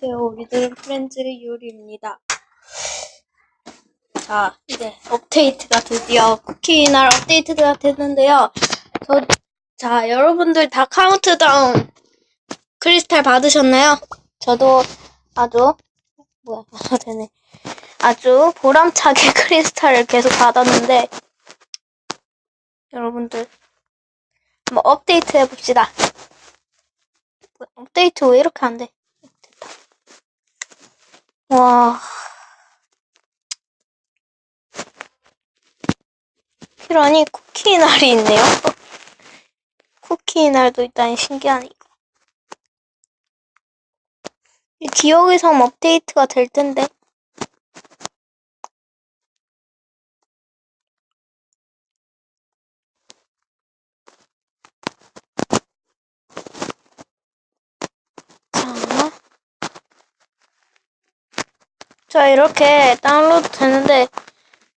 안녕하세요. 우리들은 프렌즈 유리입니다. 자, 이제 업데이트가 드디어 쿠키날 업데이트가 됐는데요. 저, 자, 여러분들 다 카운트다운 크리스탈 받으셨나요? 저도 아주, 뭐야, 아, 되네. 아주 보람차게 크리스탈을 계속 받았는데, 여러분들, 한번 업데이트 해봅시다. 뭐야, 업데이트 왜 이렇게 안 돼? 와. 그러니 쿠키 날이 있네요. 쿠키 날도 있다니 신기하네. 이 기억의 섬 업데이트가 될 텐데. 자. 자, 이렇게 다운로드 되는데,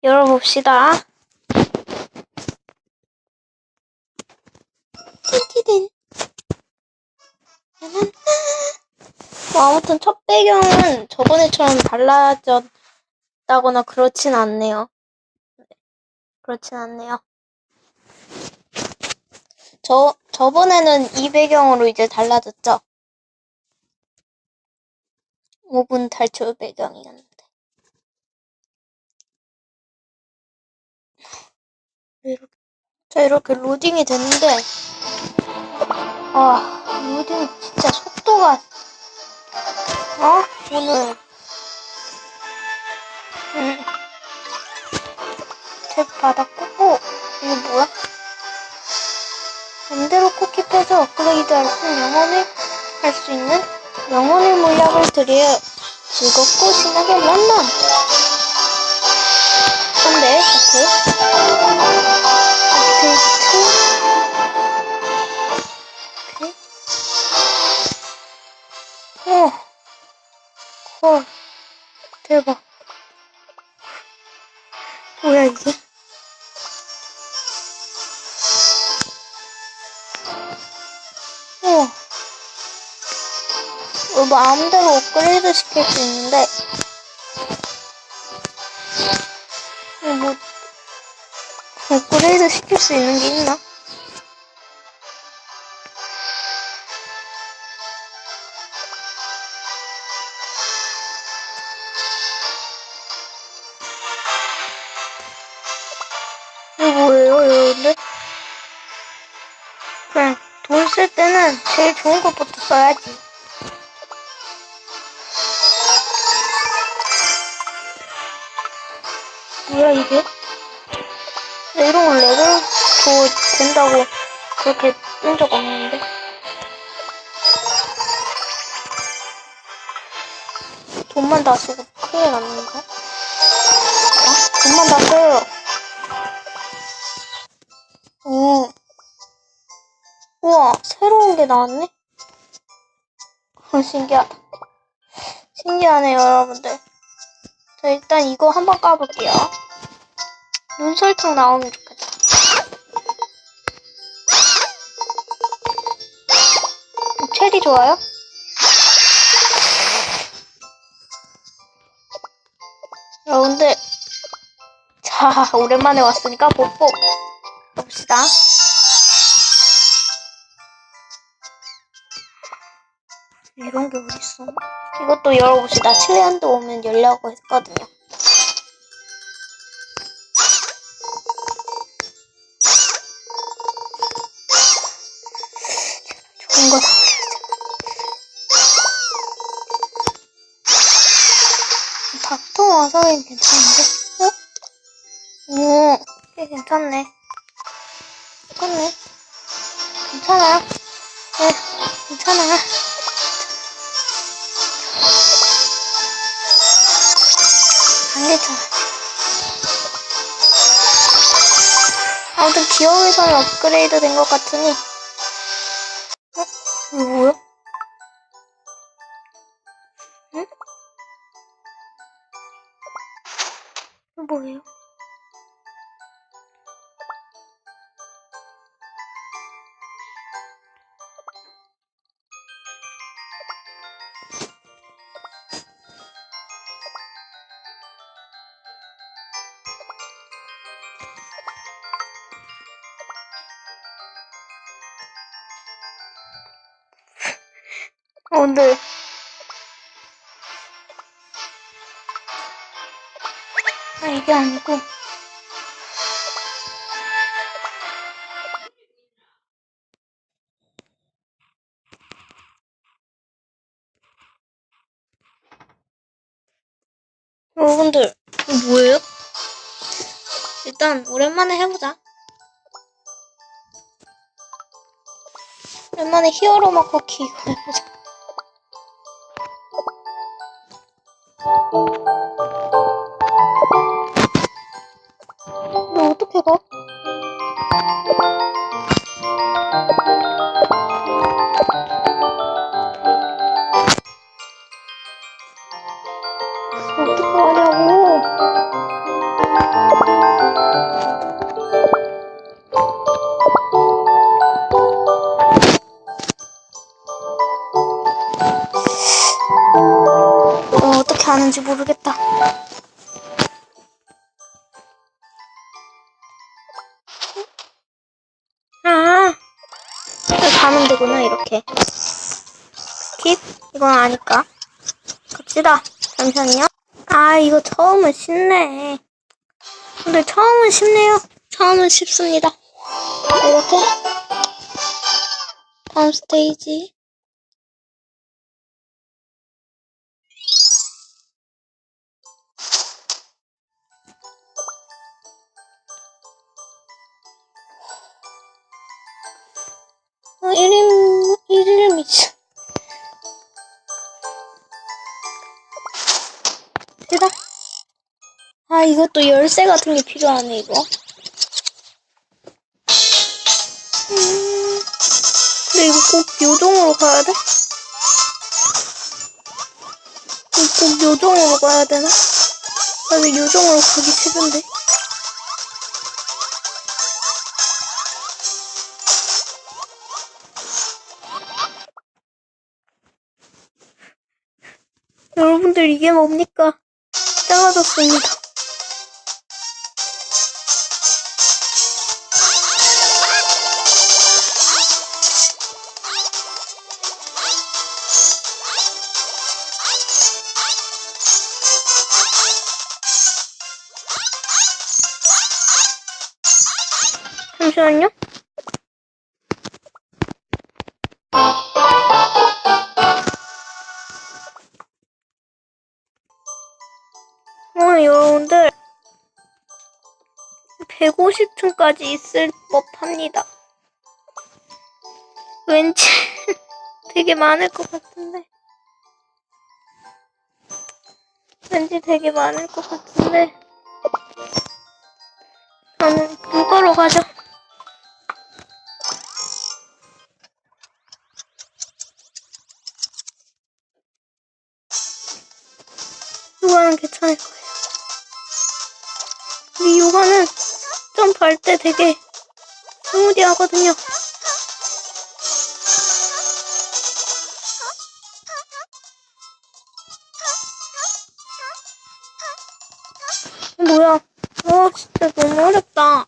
열어봅시다. 틴티든. 뭐, 아무튼 첫 배경은 저번에처럼 달라졌다거나 그렇진 않네요. 네, 그렇진 않네요. 저, 저번에는 이 배경으로 이제 달라졌죠? 5분 탈출 배경이었는데. 이렇게, 자, 이렇게 로딩이 됐는데, 아, 로딩 진짜 속도가, 어? 오늘, 음, 탭 받았고, 어, 이거 뭐야? 맘대로 쿠키 빼서 업그레이드 할 수, 영혼을 할 수 있는 영혼의 물약을 드려요. 즐겁고 신나게 만남! 근데. 업데 마음대로 업그레이드 시킬 수 있는데, 어, 뭐, 업그레이드 시킬 수 있는 게 있나? 이거 뭐예요, 여러분들? 그냥 돈 쓸 때는 제일 좋은 것부터 써야지. 뭐야, 이게? 나 이런 걸 레벨 도 된다고 그렇게 뜬 적 없는데. 돈만 다 쓰고 큰일 났는가? 아, 돈만 다 써요. 오. 우와, 새로운 게 나왔네? 어, 신기하다. 신기하네요, 여러분들. 자, 일단 이거 한번 까볼게요. 눈설탕 나오면 좋겠다. 체리 좋아요? 여러분들, 자, 오랜만에 왔으니까 뽀뽀 봅시다. 이런 게 어딨어? 이것도 열어봅시다. 7년도 오면 열려고 했거든요. 좋은 거 나와야지. 닥터 와사비 괜찮은데? 어? 오, 꽤 괜찮네. 괜찮네. 괜찮아요. 네, 괜찮아 괜찮아. 아무튼 기어에서는 업그레이드 된 것 같으니. 어? 이거 뭐야? 응? 뭐예요? 여러분들. 아, 이게 아니고. 여러분들, 이거 뭐예요? 일단, 오랜만에 해보자. 오랜만에 히어로 마커키 이거 해보자. 어, 어떻게 하는지 모르겠다. 아, 가면 되구나, 이렇게. 스킵? 이건 아니까. 갑시다. 잠시만요. 아, 이거 처음은 쉽네. 근데 처음은 쉽네요. 처음은 쉽습니다. 이렇게. 다음 스테이지. 이것도 열쇠 같은 게 필요하네, 이거. 음, 근데 이거 꼭 요정으로 가야 돼? 이거 꼭 요정으로 가야 되나? 나는 요정으로 가기 싫은데. 여러분들 이게 뭡니까? 작아졌습니다. 잠시만요. 어, 여러분들. 150층까지 있을 법합니다. 왠지 되게 많을 것 같은데. 왠지 되게 많을 것 같은데. 저는 그거로 가죠. 때 되게 스무디 하거든요. 뭐야? 어, 진짜 너무 어렵다.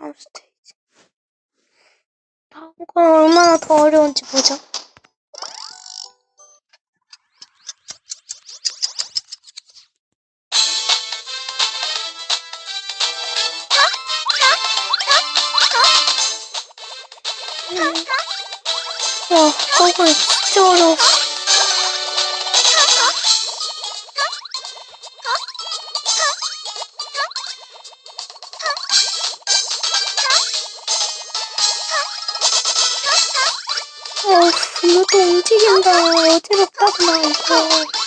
다, 이거. 다음 스테이지. 다음. 이건 얼마나 더 어려운지 보자. 음. 와, 거북이 진짜 어려워. 움직인다. 어지럽다구나, 이거.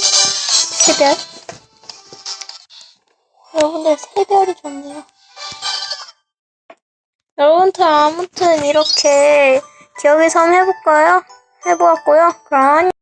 세별. 여러분들 세별이 좋네요. 여러분들 아무튼 이렇게 기억의 섬 해볼까요? 해보았고요. 그럼.